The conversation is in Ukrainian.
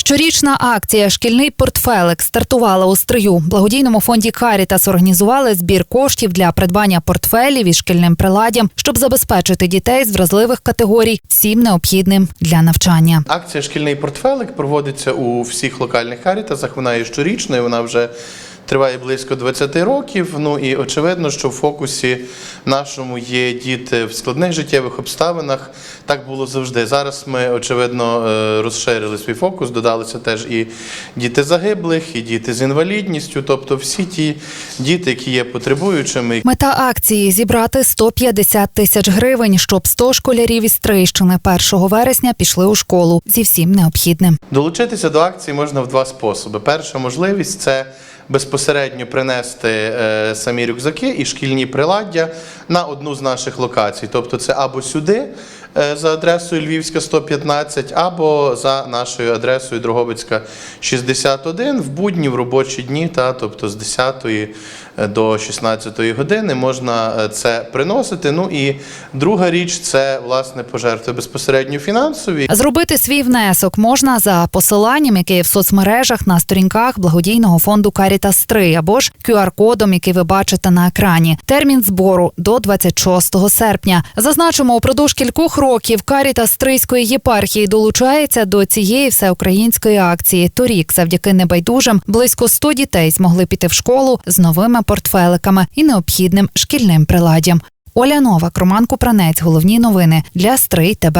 Щорічна акція Шкільний портфелик стартувала у стрию. Благодійному фонді Карітас організували збір коштів для придбання портфелів і шкільним приладдям, щоб забезпечити дітей з вразливих категорій всім необхідним для навчання. Акція Шкільний портфелик проводиться у всіх локальних карітасах. Вона є щорічною, вона вже триває близько 20 років. Ну і очевидно, що в фокусі нашому є діти в складних життєвих обставинах. Так було завжди. Зараз ми, очевидно, е, розширили свій фокус, додалися теж і діти загиблих, і діти з інвалідністю, тобто всі ті діти, які є потребуючими. Мета акції зібрати 150 тисяч гривень, щоб 100 школярів із Трийщини 1 вересня пішли у школу зі всім необхідним. Долучитися до акції можна в два способи. Перша можливість це безпосередньо принести е, самі рюкзаки і шкільні приладдя на одну з наших локацій. Тобто це або сюди за адресою Львівська 115, або за нашою адресою Дрогобицька 61 в будні, в робочі дні, та, тобто з 10 до 16 години можна е, це приносити. Ну і друга річ це власне пожертви безпосередньо фінансові. Зробити свій внесок можна за посиланням, яке є в соцмережах на сторінках благодійного фонду Карітас 3 або ж QR-кодом, який ви бачите на екрані. Термін збору до 26 серпня. Зазначимо, упродовж кількох років Карітас Стрийської єпархії долучається до цієї всеукраїнської акції. Торік, завдяки небайдужим, близько 100 дітей змогли піти в школу з новими портфеликами і необхідним шкільним приладдям. Оля Новак, Роман Купранець. Головні новини для Стрий ТБ.